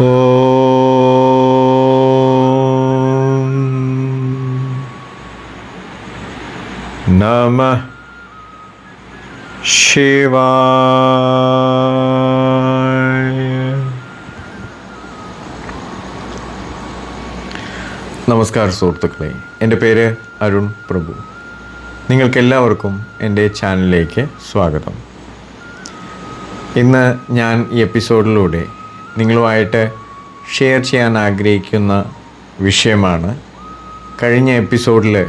ഓ നമ ശിവായ നമസ്കാരം സുഹൃത്തുക്കളെ. എന്റെ പേര് അരുൺ പ്രഭു. നിങ്ങൾക്കെല്ലാവർക്കും എന്റെ ചാനലിലേക്ക് സ്വാഗതം. ഇന്ന് ഞാൻ ഈ എപ്പിസോഡിലൂടെ നിങ്ങളുമായിട്ട് ഷെയർ ചെയ്യാൻ ആഗ്രഹിക്കുന്ന വിഷയമാണ്. കഴിഞ്ഞ എപ്പിസോഡിൽ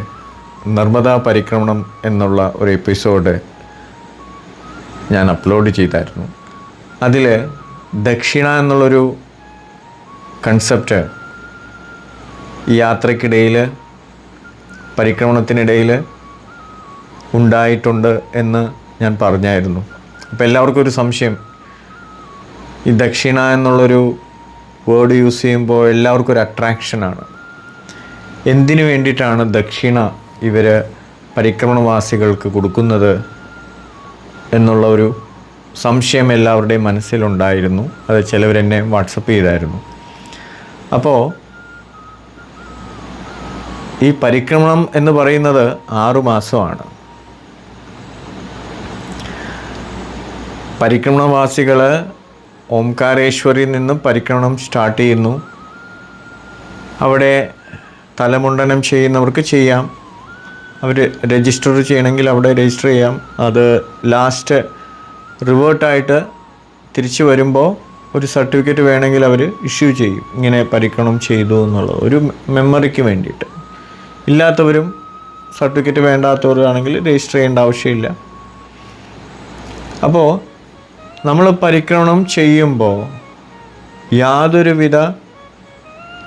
നർമ്മദാ പരിക്രമണം എന്നുള്ള ഒരു എപ്പിസോഡ് ഞാൻ അപ്ലോഡ് ചെയ്തായിരുന്നു. അതിൽ ദക്ഷിണ എന്നുള്ളൊരു കൺസെപ്റ്റ് ഈ യാത്രക്കിടയിൽ പരിക്രമണത്തിനിടയിൽ ഉണ്ടായിട്ടുണ്ട് എന്ന് ഞാൻ പറഞ്ഞായിരുന്നു. അപ്പോൾ എല്ലാവർക്കും ഒരു സംശയം ഈ ദക്ഷിണ എന്നുള്ളൊരു വേർഡ് യൂസ് ചെയ്യുമ്പോൾ എല്ലാവർക്കും ഒരു അട്രാക്ഷനാണ് എന്തിനു വേണ്ടിയിട്ടാണ് ദക്ഷിണ ഇവർ പരിക്രമണവാസികൾക്ക് കൊടുക്കുന്നത് എന്നുള്ള ഒരു സംശയം എല്ലാവരുടെയും മനസ്സിലുണ്ടായിരുന്നു. അത് ചിലവരെന്നെ വാട്സപ്പ് ചെയ്തായിരുന്നു. അപ്പോൾ ഈ പരിക്രമണം എന്ന് പറയുന്നത് ആറുമാസമാണ് പരിക്രമണവാസികൾ ഓംകാരേശ്വരിയിൽ നിന്നും പരിക്രമണം സ്റ്റാർട്ട് ചെയ്യുന്നു. അവിടെ തലമുണ്ടനം ചെയ്യുന്നവർക്ക് ചെയ്യാം. അവർ രജിസ്റ്റർ ചെയ്യണമെങ്കിൽ അവിടെ രജിസ്റ്റർ ചെയ്യാം. അത് ലാസ്റ്റ് റിവേർട്ടായിട്ട് തിരിച്ചു വരുമ്പോൾ ഒരു സർട്ടിഫിക്കറ്റ് വേണമെങ്കിൽ അവർ ഇഷ്യൂ ചെയ്യും. ഇങ്ങനെ പരിക്രമണം ചെയ്തു എന്നുള്ളത് ഒരു മെമ്മറിക്ക് വേണ്ടിയിട്ട്. ഇല്ലാത്തവരും സർട്ടിഫിക്കറ്റ് വേണ്ടാത്തവരാണെങ്കിൽ രജിസ്റ്റർ ചെയ്യേണ്ട ആവശ്യമില്ല. അപ്പോൾ നമ്മൾ പരിക്രമണം ചെയ്യുമ്പോൾ യാതൊരുവിധ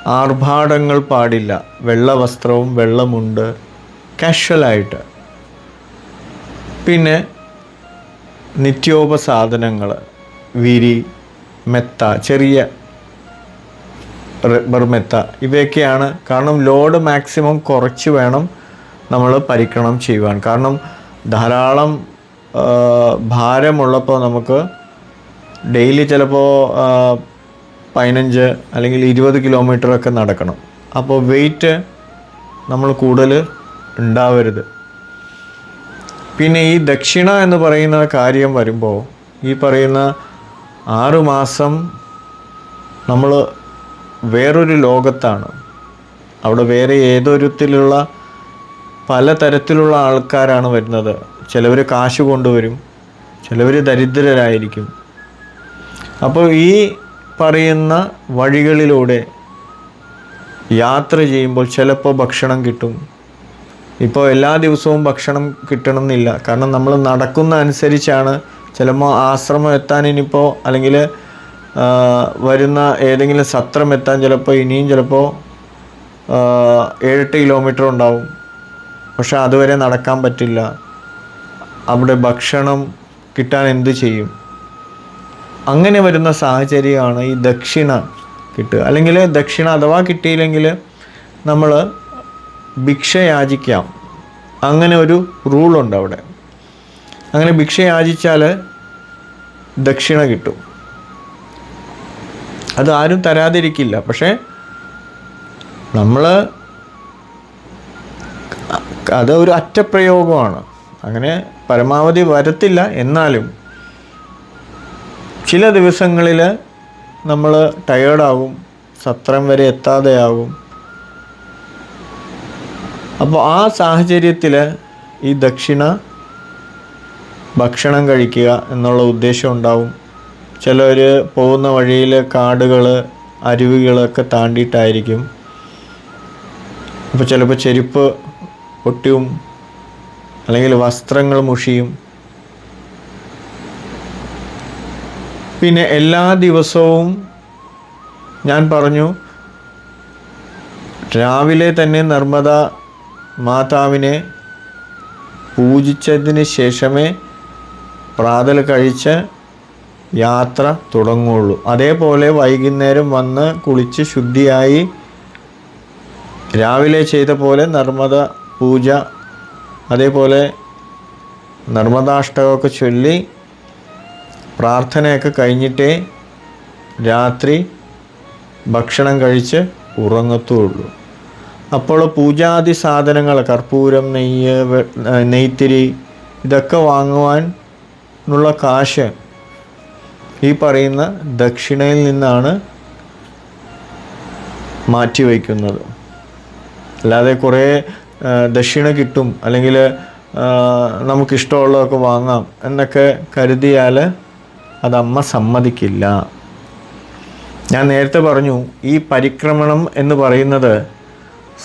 ആർഭാടങ്ങൾ പാടില്ല. വെള്ള വസ്ത്രവും വെള്ളമുണ്ട്. കാഷ്വലായിട്ട്. പിന്നെ നിത്യോപസാധനങ്ങൾ വിരി മെത്ത ചെറിയ റബ്ബർ മെത്ത ഇവയൊക്കെയാണ്. കാരണം ലോഡ് മാക്സിമം കുറച്ച് വേണം നമ്മൾ പരിക്രമണം ചെയ്യുവാൻ. കാരണം ധാരാളം ഭാരമുള്ളപ്പോൾ നമുക്ക് ഡെയിലി ചിലപ്പോൾ പതിനഞ്ച് അല്ലെങ്കിൽ ഇരുപത് കിലോമീറ്ററൊക്കെ നടക്കണം. അപ്പോൾ വെയിറ്റ് നമ്മൾ കൂടുതൽ ഉണ്ടാവരുത്. പിന്നെ ഈ ദക്ഷിണ എന്ന് പറയുന്ന കാര്യം വരുമ്പോൾ ഈ പറയുന്ന ആറുമാസം നമ്മൾ വേറൊരു ലോകത്താണ്. അവിടെ വേറെ ഏതൊരുത്തിലുള്ള പലതരത്തിലുള്ള ആൾക്കാരാണ് വരുന്നത്. ചിലവർ കാശ് കൊണ്ടുവരും ചിലവർ ദരിദ്രരായിരിക്കും. അപ്പോൾ ഈ പറയുന്ന വഴികളിലൂടെ യാത്ര ചെയ്യുമ്പോൾ ചിലപ്പോൾ ഭക്ഷണം കിട്ടും. ഇപ്പോൾ എല്ലാ ദിവസവും ഭക്ഷണം കിട്ടണമെന്നില്ല. കാരണം നമ്മൾ നടക്കുന്ന അനുസരിച്ചാണ് ചിലപ്പോൾ ആശ്രമം എത്താൻ ഇനിയിപ്പോൾ അല്ലെങ്കിൽ വരുന്ന ഏതെങ്കിലും സത്രം എത്താൻ ചിലപ്പോൾ ഇനിയും ചിലപ്പോൾ ഏഴെട്ട് കിലോമീറ്റർ ഉണ്ടാവും. പക്ഷെ അതുവരെ നടക്കാൻ പറ്റില്ല. അവിടെ ഭക്ഷണം കിട്ടാൻ എന്ത് ചെയ്യും? അങ്ങനെ വരുന്ന സാഹചര്യമാണ് ഈ ദക്ഷിണ കിട്ടുക. അല്ലെങ്കിൽ ദക്ഷിണ അഥവാ കിട്ടിയില്ലെങ്കിൽ നമ്മൾ ഭിക്ഷ യാചിക്കാം അങ്ങനെ ഒരു റൂളുണ്ട് അവിടെ. അങ്ങനെ ഭിക്ഷ യാചിച്ചാൽ ദക്ഷിണ കിട്ടും. അത് ആരും തരാതിരിക്കില്ല. പക്ഷേ നമ്മൾ അത് ഒരു അറ്റപ്രയോഗമാണ്. അങ്ങനെ പരമാവധി വരത്തില്ല. എന്നാലും ചില ദിവസങ്ങളിൽ നമ്മൾ ടയേർഡാകും സത്രം വരെ എത്താതെയാകും അപ്പോൾ ആ സാഹചര്യത്തിൽ ഈ ദക്ഷിണ ഭക്ഷണം കഴിക്കുക എന്നുള്ള ഉദ്ദേശം ഉണ്ടാവും. ചിലർ പോകുന്ന വഴിയിൽ കാടുകൾ അരുവികളൊക്കെ താണ്ടിയിട്ടായിരിക്കും അപ്പോൾ ചിലപ്പോൾ ചെരുപ്പ് പൊട്ടിയും അല്ലെങ്കിൽ വസ്ത്രങ്ങൾ മുഷിയും പിന്നെ എല്ലാ ദിവസവും ഞാൻ പറഞ്ഞു രാവിലെ തന്നെ നർമ്മദ മാതാവിനെ പൂജിച്ചതിന് ശേഷമേ പ്രാതൽ കഴിച്ച് യാത്ര തുടങ്ങുള്ളൂ. അതേപോലെ വൈകുന്നേരം വന്ന് കുളിച്ച് ശുദ്ധിയായി രാവിലെ ചെയ്ത പോലെ നർമ്മദ പൂജ അതേപോലെ നർമ്മദാഷ്ടകമൊക്കെ ചൊല്ലി പ്രാർത്ഥനയൊക്കെ കഴിഞ്ഞിട്ടേ രാത്രി ഭക്ഷണം കഴിച്ച് ഉറങ്ങത്തുള്ളൂ. അപ്പോൾ പൂജാതി സാധനങ്ങൾ കർപ്പൂരം നെയ്യ് നെയ്ത്തിരി ഇതൊക്കെ വാങ്ങുവാൻ ഉള്ള കാശ് ഈ പറയുന്ന ദക്ഷിണയിൽ നിന്നാണ് മാറ്റിവെക്കുന്നത് അല്ലാതെ കുറേ ദക്ഷിണ കിട്ടും. അല്ലെങ്കിൽ നമുക്കിഷ്ടമുള്ളതൊക്കെ വാങ്ങാം എന്നൊക്കെ കരുതിയാൽ അത് അമ്മ സമ്മതിക്കില്ല. ഞാൻ നേരത്തെ പറഞ്ഞു ഈ പരിക്രമണം എന്ന് പറയുന്നത്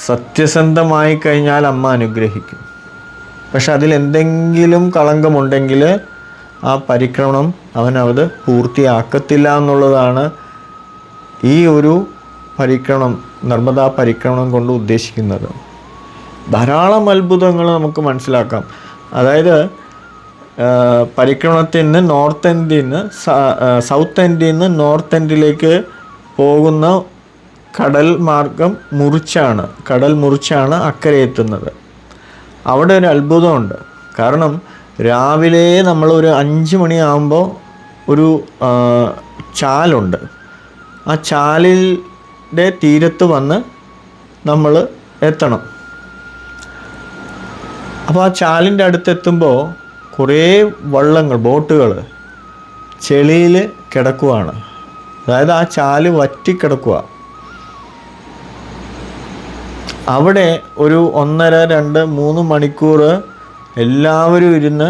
സത്യസന്ധമായി കഴിഞ്ഞാൽ അമ്മ അനുഗ്രഹിക്കും. പക്ഷെ അതിൽ എന്തെങ്കിലും കളങ്കമുണ്ടെങ്കിൽ ആ പരിക്രമണം അവനത് പൂർത്തിയാക്കത്തില്ല എന്നുള്ളതാണ് ഈ ഒരു പരിക്രമണം നർമ്മദാ പരിക്രമണം കൊണ്ട് ഉദ്ദേശിക്കുന്നത്. ധാരാളം അത്ഭുതങ്ങൾ നമുക്ക് മനസ്സിലാക്കാം. അതായത് ആ, നിന്ന് നോർത്ത് എൻഡിൽ നിന്ന് സൗത്ത് എൻഡിൽ നിന്ന് നോർത്ത് എൻഡിലേക്ക് പോകുന്ന കടൽ മാർഗം മുറിച്ചാണ്. കടൽ മുറിച്ചാണ് അക്കരെ എത്തുന്നത്. അവിടെ ഒരു അത്ഭുതമുണ്ട്. കാരണം രാവിലെ നമ്മൾ ഒരു അഞ്ച് മണിയാകുമ്പോൾ ഒരു ചാലുണ്ട്. ആ ചാലിന്റെ തീരത്ത് വന്ന് നമ്മൾ എത്തണം. അപ്പോൾ ആ ചാലിന്റെ അടുത്തെത്തുമ്പോൾ കുറേ വള്ളങ്ങൾ ബോട്ടുകൾ ചെളിയിൽ കിടക്കുവാണ്. അതായത് ആ ചാൽ വറ്റിക്കിടക്കുക അവിടെ ഒരു ഒന്നര രണ്ട് മൂന്ന് മണിക്കൂർ എല്ലാവരും ഇരുന്ന്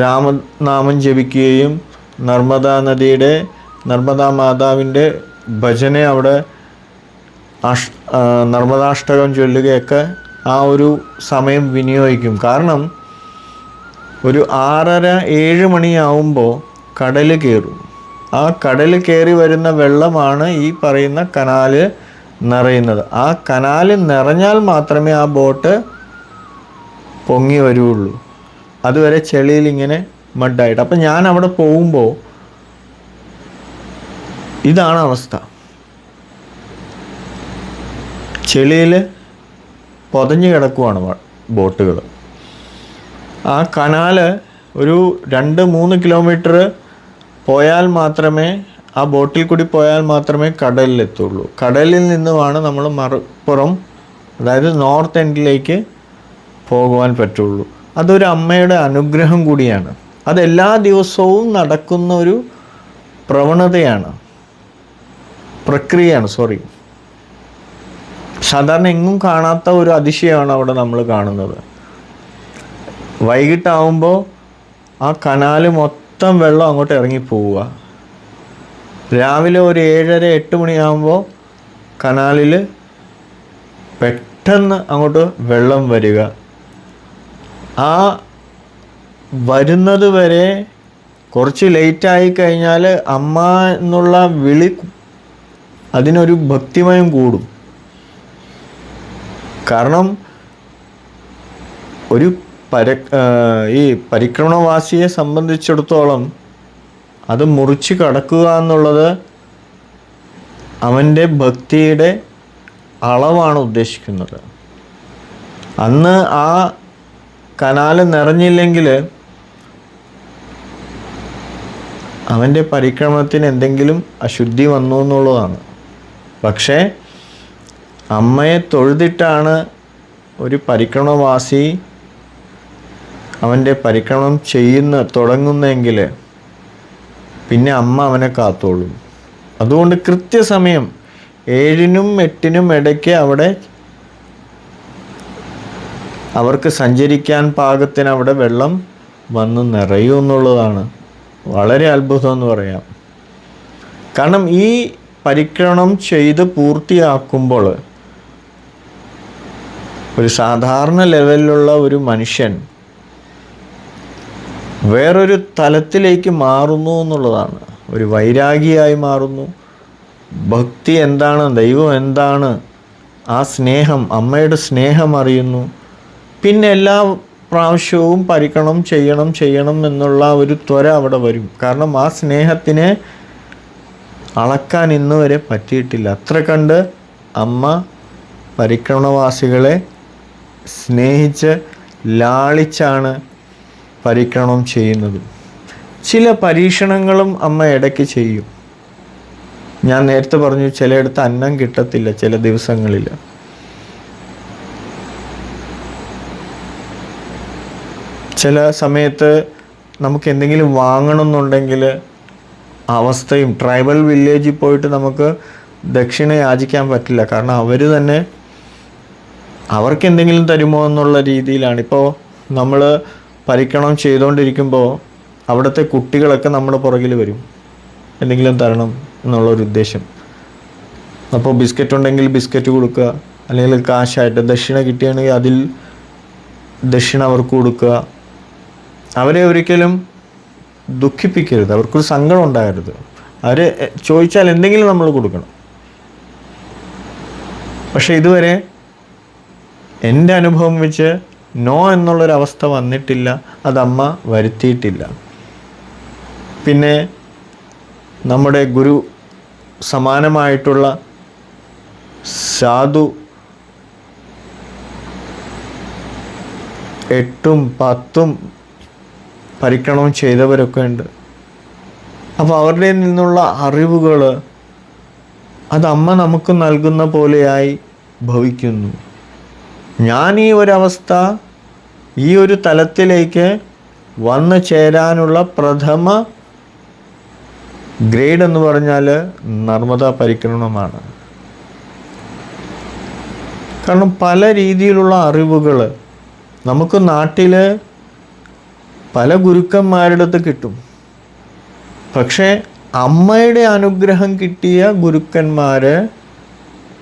രാമനാമം ജപിക്കുകയും നർമ്മദാ നദിയുടെ നർമ്മദാ മാതാവിന്റെ ഭജന അവിടെ അഷ് നർമ്മദാഷ്ടകം ചൊല്ലുകയൊക്കെ ആ ഒരു സമയം വിനിയോഗിക്കും. കാരണം ഒരു ആറര ഏഴ് മണിയാവുമ്പോൾ കടൽ കയറും ആ കടൽ കയറി വരുന്ന വെള്ളമാണ് ഈ പറയുന്ന കനാല് നിറയുന്നത്. ആ കനാല് നിറഞ്ഞാൽ മാത്രമേ ആ ബോട്ട് പൊങ്ങി വരുള്ളൂ. അതുവരെ ചെളിയിൽ ഇങ്ങനെ മഡായിട്ട്. അപ്പം ഞാൻ അവിടെ പോകുമ്പോൾ ഇതാണ് അവസ്ഥ. ചെളിയിൽ പൊതഞ്ഞു കിടക്കുവാണ് ബോട്ടുകൾ ആ കനാല് ഒരു രണ്ട് മൂന്ന് കിലോമീറ്റർ പോയാൽ മാത്രമേ ആ ബോട്ടിൽ കൂടി പോയാൽ മാത്രമേ കടലിലെത്തുള്ളൂ. കടലിൽ നിന്നുമാണ് നമ്മൾ മറുപ്പുറം അതായത് നോർത്ത് എൻഡിലേക്ക് പോകുവാൻ പറ്റുള്ളൂ. അതൊരു അമ്മയുടെ അനുഗ്രഹം കൂടിയാണ്. അതെല്ലാ ദിവസവും നടക്കുന്ന ഒരു പ്രവണതയാണ് പ്രക്രിയയാണ് സോറി. സാധാരണ എങ്ങും കാണാത്ത ഒരു അതിശയമാണ് അവിടെ നമ്മൾ കാണുന്നത്. വൈകിട്ടാവുമ്പോൾ ആ കനാല് മൊത്തം വെള്ളം അങ്ങോട്ട് ഇറങ്ങി പോവുക. രാവിലെ ഒരു ഏഴര എട്ട് മണിയാകുമ്പോൾ കനാലിൽ പെട്ടെന്ന് അങ്ങോട്ട് വെള്ളം വരിക. ആ വരുന്നത് വരെ കുറച്ച് ലേറ്റായി കഴിഞ്ഞാൽ അമ്മ എന്നുള്ള വിളി അതിനൊരു ഭക്തിമയം കൂടും. കാരണം ഒരു പര ഈ പരിക്രമണവാസിയെ സംബന്ധിച്ചിടത്തോളം അത് മുറിച്ച് കടക്കുക എന്നുള്ളത് അവന്റെ ഭക്തിയുടെ അളവാണ് ഉദ്ദേശിക്കുന്നത്. അന്ന് ആ കനാല് നിറഞ്ഞില്ലെങ്കിൽ അവന്റെ പരിക്രമണത്തിന് എന്തെങ്കിലും അശുദ്ധി വന്നു എന്നുള്ളതാണ്. പക്ഷേ അമ്മയെ തൊഴുതിട്ടാണ് ഒരു പരിക്രമവാസി അവന്റെ പരിക്രമം ചെയ്യുന്ന തുടങ്ങുന്നെങ്കിൽ പിന്നെ അമ്മ അവനെ കാത്തോളും. അതുകൊണ്ട് കൃത്യസമയം ഏഴിനും എട്ടിനും ഇടയ്ക്ക് അവിടെ അവർക്ക് സഞ്ചരിക്കാൻ പാകത്തിന് അവിടെ വെള്ളം വന്ന് നിറയും എന്നുള്ളതാണ്. വളരെ അത്ഭുതം എന്ന് പറയാം. കാരണം ഈ പരിക്രമണം ചെയ്ത് പൂർത്തിയാക്കുമ്പോൾ ഒരു സാധാരണ ലെവലിലുള്ള ഒരു മനുഷ്യൻ വേറൊരു തലത്തിലേക്ക് മാറുന്നു എന്നുള്ളതാണ്. ഒരു വൈരാഗിയായി മാറുന്നു. ഭക്തി എന്താണ് ദൈവം എന്താണ് ആ സ്നേഹം അമ്മയുടെ സ്നേഹം അറിയുന്നു. പിന്നെ എല്ലാ പ്രാവശ്യവും പരിക്കണം ചെയ്യണം ചെയ്യണം എന്നുള്ള ഒരു ത്വര അവിടെ വരും. കാരണം ആ സ്നേഹത്തിനെ അളക്കാൻ ഇന്നുവരെ പറ്റിയിട്ടില്ല. അത്ര കണ്ട് അമ്മ പരിക്രമണവാസികളെ സ്നേഹിച്ച് ലാളിച്ചാണ് പരീക്ഷണം ചെയ്യുന്നത്. ചില പരീക്ഷണങ്ങളും അമ്മ ഇടയ്ക്ക് ചെയ്യും. ഞാൻ നേരത്തെ പറഞ്ഞു ചിലയിടത്ത് അന്നം കിട്ടത്തില്ല ചില ദിവസങ്ങളിൽ ചില സമയത്ത് നമുക്ക് എന്തെങ്കിലും വാങ്ങണമെന്നുണ്ടെങ്കിൽ അവസ്ഥയും ട്രൈബൽ വില്ലേജിൽ പോയിട്ട് നമുക്ക് ദക്ഷിണ യാചിക്കാൻ പറ്റില്ല. കാരണം അവർ തന്നെ അവർക്ക് എന്തെങ്കിലും തരുമോ എന്നുള്ള രീതിയിലാണ്. ഇപ്പോൾ നമ്മൾ പരിക്കണം ചെയ്തുകൊണ്ടിരിക്കുമ്പോൾ അവിടുത്തെ കുട്ടികളൊക്കെ നമ്മുടെ പുറകിൽ വരും. എന്തെങ്കിലും തരണം എന്നുള്ളൊരു ഉദ്ദേശം. അപ്പോൾ ബിസ്ക്കറ്റ് ഉണ്ടെങ്കിൽ ബിസ്ക്കറ്റ് കൊടുക്കുക. അല്ലെങ്കിൽ കാശായിട്ട് ദക്ഷിണ കിട്ടുകയാണെങ്കിൽ അതിൽ ദക്ഷിണ അവർക്ക് കൊടുക്കുക. അവരെ ഒരിക്കലും ദുഃഖിപ്പിക്കരുത്. അവർക്കൊരു സങ്കടം ഉണ്ടാകരുത്. അവർ ചോദിച്ചാൽ എന്തെങ്കിലും നമ്മൾ കൊടുക്കണം. പക്ഷേ ഇതുവരെ എന്റെ അനുഭവം വെച്ച് നോ എന്നുള്ളൊരവസ്ഥ വന്നിട്ടില്ല അതമ്മ വരുത്തിയിട്ടില്ല. പിന്നെ നമ്മുടെ ഗുരു സമാനമായിട്ടുള്ള സാധു എട്ടും പത്തും പരിക്രമണം ചെയ്തവരൊക്കെ ഉണ്ട്. അപ്പോൾ അവരുടെ നിന്നുള്ള അറിവുകൾ അത് അമ്മ നമുക്ക് നൽകുന്ന പോലെയായി ഭവിക്കുന്നു. ഞാൻ ഈ ഒരവസ്ഥ ഈ ഒരു തലത്തിലേക്ക് വന്നു ചേരാനുള്ള പ്രഥമ ഗ്രേഡ് എന്ന് പറഞ്ഞാൽ നർമ്മദ പരിക്രമണമാണ്. കാരണം പല രീതിയിലുള്ള അറിവുകൾ നമുക്ക് നാട്ടിൽ പല ഗുരുക്കന്മാരുടെ അടുത്ത് കിട്ടും. പക്ഷേ അമ്മയുടെ അനുഗ്രഹം കിട്ടിയ ഗുരുക്കന്മാർ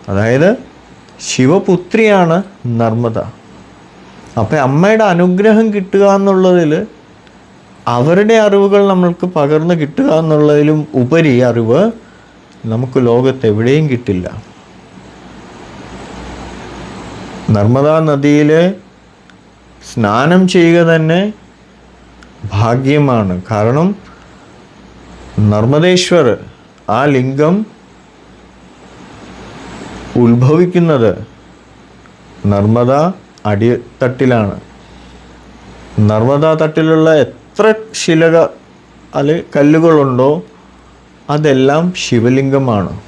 അതായത് ശിവപുത്രിയാണ് നർമ്മദ. അപ്പം അമ്മയുടെ അനുഗ്രഹം കിട്ടുക എന്നുള്ളതിൽ അവരുടെ അറിവുകൾ നമ്മൾക്ക് പകർന്നു കിട്ടുക എന്നുള്ളതിലും ഉപരി അറിവ് നമുക്ക് ലോകത്ത് എവിടെയും കിട്ടില്ല. നർമ്മദാ നദിയിൽ സ്നാനം ചെയ്യുക തന്നെ ഭാഗ്യമാണ്. കാരണം നർമ്മദേശ്വർ ആ ലിംഗം ഉത്ഭവിക്കുന്നത് നർമ്മദ അടിത്തട്ടിലാണ്. നർമ്മദ തട്ടിലുള്ള എത്ര ശിലക അല്ലെ കല്ലുകളുണ്ടോ അതെല്ലാം ശിവലിംഗമാണ്.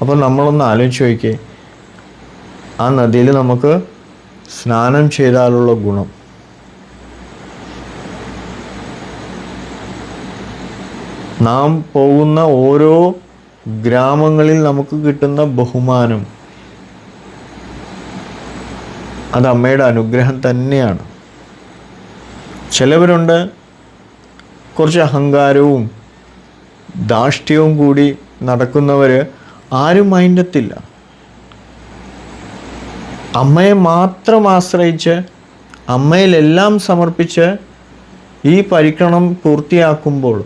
അപ്പോൾ നമ്മളൊന്ന് ആലോചിച്ച് നോക്കിയേ. ആ നദിയിൽ നമുക്ക് സ്നാനം ചെയ്താലുള്ള ഗുണം. നാം പോകുന്ന ഓരോ ഗ്രാമങ്ങളിൽ നമുക്ക് കിട്ടുന്ന ബഹുമാനം അത് അമ്മയുടെ അനുഗ്രഹം തന്നെയാണ്. ചിലവരുണ്ട് കുറച്ച് അഹങ്കാരവും ധാഷ്ട്യവും കൂടി നടക്കുന്നവർ ആരും മൈൻഡത്തില്ല. അമ്മയെ മാത്രം ആശ്രയിച്ച് അമ്മയിലെല്ലാം സമർപ്പിച്ച് ഈ പരിക്രമണം പൂർത്തിയാക്കുമ്പോൾ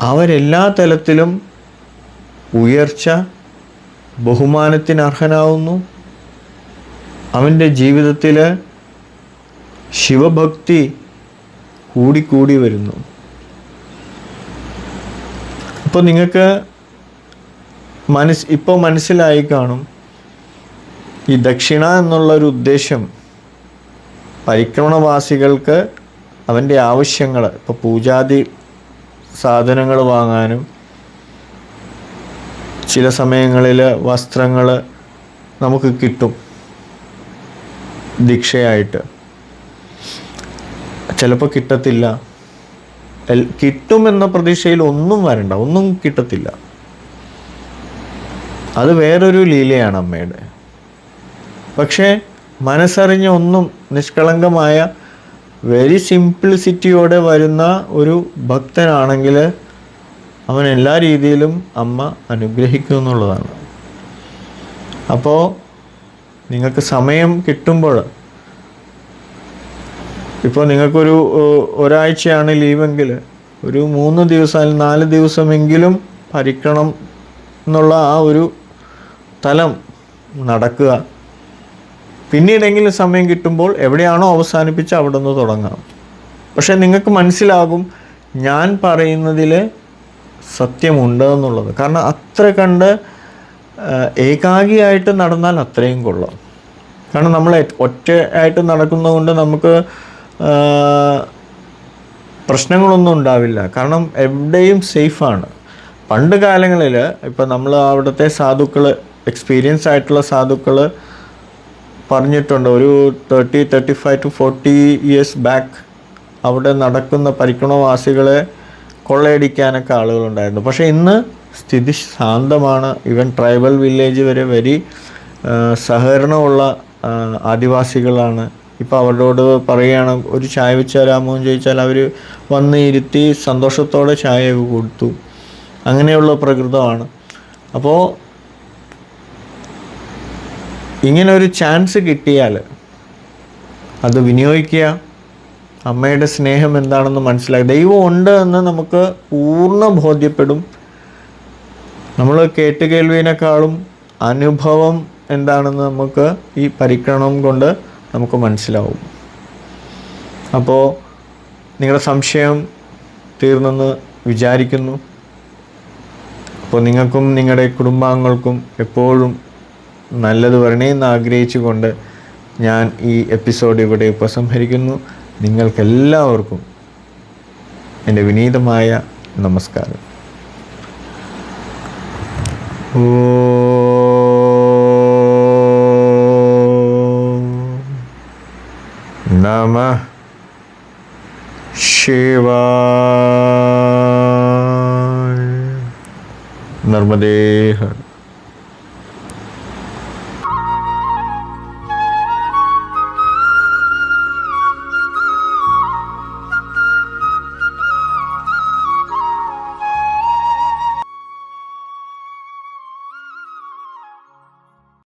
അവരെല്ലാ തലത്തിലും ഉയർച്ച ബഹുമാനത്തിന് അർഹനാവുന്നു. അവന്റെ ജീവിതത്തിൽ ശിവഭക്തി കൂടിക്കൂടി വരുന്നു. അപ്പോൾ നിങ്ങൾക്ക് മനസ് ഇപ്പോൾ മനസ്സിലായി കാണും ഈ ദക്ഷിണ എന്നുള്ളൊരു ഉദ്ദേശം പരിക്രമണവാസികൾക്ക് അവന്റെ ആവശ്യങ്ങൾ ഇപ്പോൾ പൂജാതി സാധനങ്ങൾ വാങ്ങാനും ചില സമയങ്ങളിൽ വസ്ത്രങ്ങൾ നമുക്ക് കിട്ടും. ദീക്ഷയായിട്ട്. ചിലപ്പോൾ കിട്ടത്തില്ല. കിട്ടുമെന്ന പ്രതീക്ഷയിൽ ഒന്നും വരണ്ട. ഒന്നും കിട്ടത്തില്ല. അത് വേറൊരു ലീലയാണ് അമ്മയുടെ. പക്ഷേ മനസ്സറിഞ്ഞ ഒന്നും നിഷ്കളങ്കമായ വെരി സിംപ്ലിസിറ്റിയോടെ വരുന്ന ഒരു ഭക്തനാണെങ്കിൽ അവൻ എല്ലാ രീതിയിലും അമ്മ അനുഗ്രഹിക്കും എന്നുള്ളതാണ്. അപ്പോൾ നിങ്ങൾക്ക് സമയം കിട്ടുമ്പോൾ ഇപ്പോൾ നിങ്ങൾക്കൊരു ഒരാഴ്ചയാണ് ലീവെങ്കിൽ ഒരു മൂന്ന് ദിവസം അല്ലെങ്കിൽ നാല് ദിവസമെങ്കിലും ഭരിക്കണം എന്നുള്ള ആ ഒരു തലം നടക്കുക. പിന്നീടെങ്കിലും സമയം കിട്ടുമ്പോൾ എവിടെയാണോ അവസാനിപ്പിച്ച് അവിടെ നിന്ന് തുടങ്ങാം. പക്ഷേ നിങ്ങൾക്ക് മനസ്സിലാകും ഞാൻ പറയുന്നതിൽ സത്യമുണ്ട് എന്നുള്ളത് കാരണം അത്ര കണ്ട് ഏകാഗിയായിട്ട് നടന്നാൽ അത്രയും കൊള്ളാം. കാരണം നമ്മൾ ഒറ്റ ആയിട്ട് നടക്കുന്നതുകൊണ്ട് നമുക്ക് പ്രശ്നങ്ങളൊന്നും ഉണ്ടാവില്ല. കാരണം എവിടെയും സേഫാണ്. പണ്ട് കാലങ്ങളിൽ ഇപ്പം നമ്മൾ അവിടുത്തെ സാധുക്കൾ എക്സ്പീരിയൻസ് ആയിട്ടുള്ള സാധുക്കൾ പറഞ്ഞിട്ടുണ്ട്. ഒരു thirty thirty five to forty years back അവിടെ നടക്കുന്ന പരിക്രമവാസികളെ കൊള്ളയടിക്കാനൊക്കെ ആളുകളുണ്ടായിരുന്നു. പക്ഷേ ഇന്ന് സ്ഥിതി ശാന്തമാണ്. ഇവൻ ട്രൈബൽ വില്ലേജ് വരെ വരി സഹകരണമുള്ള ആദിവാസികളാണ്. ഇപ്പോൾ അവരോട് പറയുകയാണ് ഒരു ചായ വെച്ചാൽ എന്ന് ചോദിച്ചാൽ അവർ വന്ന് ഇരുത്തി സന്തോഷത്തോടെ ചായ കൊടുത്തു. അങ്ങനെയുള്ള പ്രകൃതമാണ്. അപ്പോൾ ഇങ്ങനെ ഒരു ചാൻസ് കിട്ടിയാൽ അത് വിനിയോഗിക്കുക അമ്മയുടെ സ്നേഹം എന്താണെന്ന് മനസ്സിലാക്കി. ദൈവം ഉണ്ട് എന്ന് നമുക്ക് പൂർണ ബോധ്യപ്പെടും. നമ്മൾ കേട്ടുകേൾവിനേക്കാളും അനുഭവം എന്താണെന്ന് നമുക്ക് ഈ പരിക്രമണം കൊണ്ട് നമുക്ക് മനസ്സിലാവും. അപ്പോൾ നിങ്ങളുടെ സംശയം തീർന്നെന്ന് വിചാരിക്കുന്നു. അപ്പോൾ നിങ്ങൾക്കും നിങ്ങളുടെ കുടുംബാംഗങ്ങൾക്കും എപ്പോഴും നല്ലത് വരണേന്ന് ആഗ്രഹിച്ചുകൊണ്ട് ഞാൻ ഈ എപ്പിസോഡ് ഇവിടെ ഉപസംഹരിക്കുന്നു. നിങ്ങൾക്കെല്ലാവർക്കും എന്റെ വിനീതമായ നമസ്കാരം. ഓ നമ ശിവ നർമ്മദേ ഹർ